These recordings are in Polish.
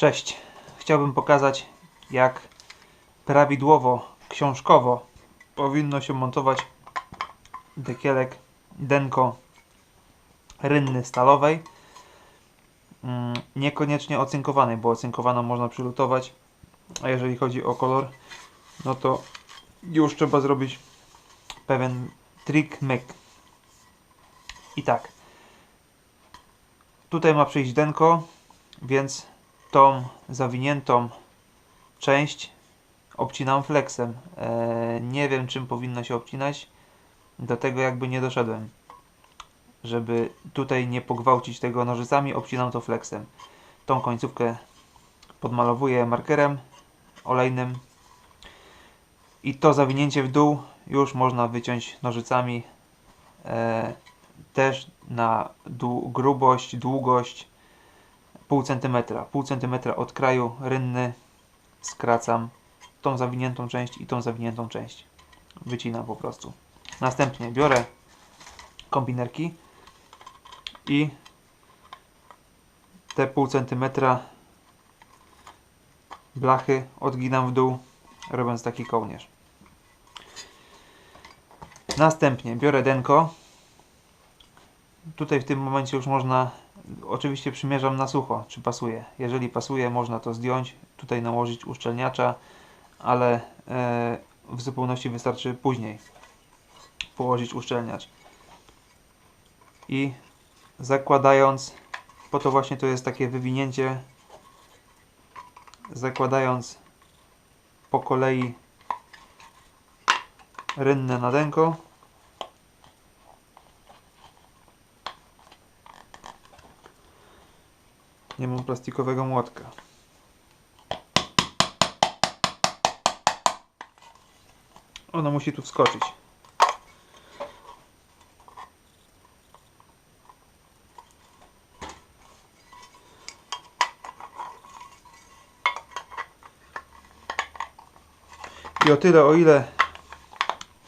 Cześć. Chciałbym pokazać, jak prawidłowo, książkowo powinno się montować dekielek Denko rynny stalowej. Mm, Niekoniecznie ocynkowanej, bo ocynkowaną można przylutować, a jeżeli chodzi o kolor, no to już trzeba zrobić pewien trik myk. I tak. Tutaj ma przyjść denko, więc tą zawiniętą część obcinam flexem. Eee, nie wiem czym powinno się obcinać. Do tego jakby nie doszedłem. Żeby tutaj nie pogwałcić tego nożycami, obcinam to flexem. Tą końcówkę podmalowuję markerem olejnym. I to zawinięcie w dół już można wyciąć nożycami. Eee, też na grubość, długość pół centymetra. Pół centymetra od kraju rynny skracam tą zawiniętą część i tą zawiniętą część. Wycinam po prostu. Następnie biorę kombinerki i te pół centymetra blachy odginam w dół, robiąc taki kołnierz. Następnie biorę denko. Tutaj w tym momencie już można, oczywiście przymierzam na sucho, czy pasuje. Jeżeli pasuje, można to zdjąć, tutaj nałożyć uszczelniacza, ale e, w zupełności wystarczy później położyć uszczelniacz. I zakładając, po to właśnie to jest takie wywinięcie, zakładając po kolei rynne na Nie mam plastikowego młotka. Ono musi tu wskoczyć. I o tyle, o ile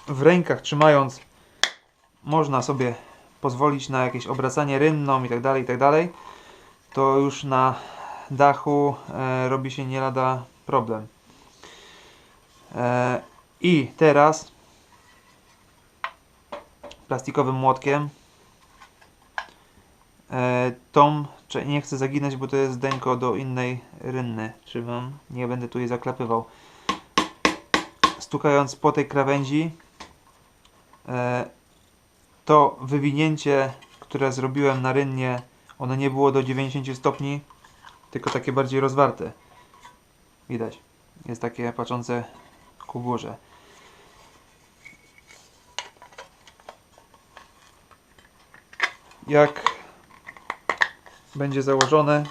w rękach trzymając można sobie pozwolić na jakieś obracanie rynną i tak dalej, i tak dalej, to już na dachu e, robi się nie lada problem. E, I teraz plastikowym młotkiem e, tą, nie chcę zaginać, bo to jest denko do innej rynny. Trzymam, nie będę tu jej zaklepywał. Stukając po tej krawędzi, e, to wywinięcie, które zrobiłem na rynnie ono nie było do 90 stopni, tylko takie bardziej rozwarte. Widać. Jest takie patrzące ku górze. Jak będzie założone,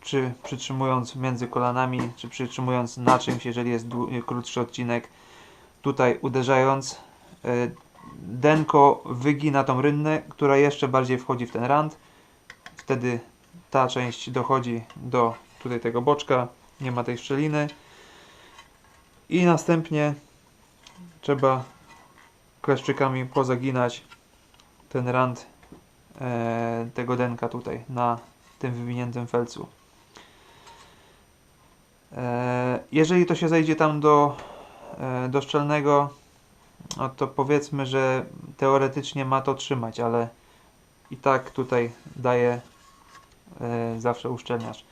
czy przytrzymując między kolanami, czy przytrzymując na czymś, jeżeli jest krótszy odcinek, tutaj uderzając, y, denko wygina tą rynnę, która jeszcze bardziej wchodzi w ten rand. Wtedy ta część dochodzi do tutaj tego boczka, nie ma tej szczeliny. I następnie trzeba kleszczykami pozaginać ten rand e, tego denka tutaj na tym wywiniętym felcu. E, jeżeli to się zejdzie tam do, e, do szczelnego, no to powiedzmy, że teoretycznie ma to trzymać, ale i tak tutaj daję e, zawsze uszczelniacz.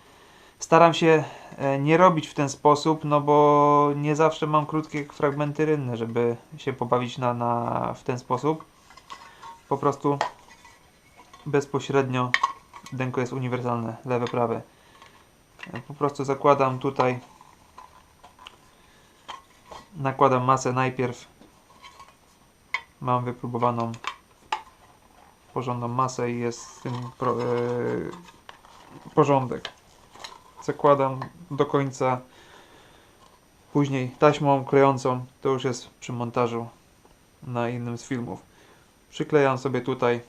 Staram się e, nie robić w ten sposób, no bo nie zawsze mam krótkie fragmenty rynne, żeby się pobawić na, na, w ten sposób. Po prostu bezpośrednio denko jest uniwersalne, lewe, prawe. E, Po prostu zakładam tutaj nakładam masę najpierw mam wypróbowaną porządną masę i jest z tym pro, e, porządek. Zakładam do końca. Później taśmą klejącą, to już jest przy montażu na innym z filmów. Przyklejam sobie tutaj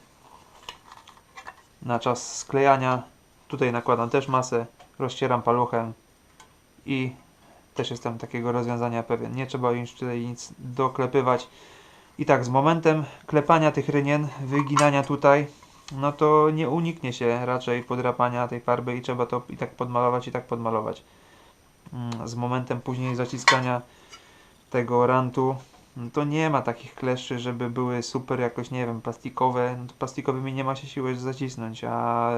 na czas sklejania. Tutaj nakładam też masę, rozcieram paluchem i też jestem takiego rozwiązania pewien. Nie trzeba już tutaj nic doklepywać. I tak, z momentem klepania tych rynien, wyginania tutaj, no to nie uniknie się raczej podrapania tej farby i trzeba to i tak podmalować, i tak podmalować. Mm, Z momentem później zaciskania tego rantu, no to nie ma takich kleszczy, żeby były super jakoś, nie wiem, plastikowe. No plastikowymi nie ma się siły zacisnąć, a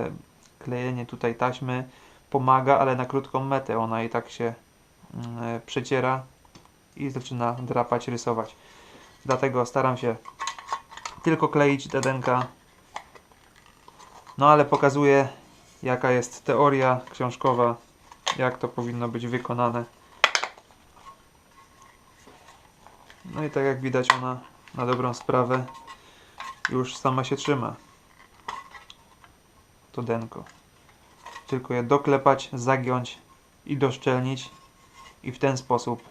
klejenie tutaj taśmy pomaga, ale na krótką metę. Ona i tak się mm, przeciera i zaczyna drapać, rysować. Dlatego staram się tylko kleić dedenka. No ale pokazuję jaka jest teoria książkowa, jak to powinno być wykonane. No i tak jak widać ona na dobrą sprawę już sama się trzyma. To denko. Tylko je doklepać, zagiąć i doszczelnić i w ten sposób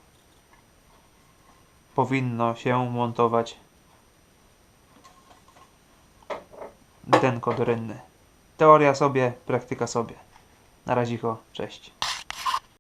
powinno się montować denko do rynny. Teoria sobie, praktyka sobie. Na razie, cześć.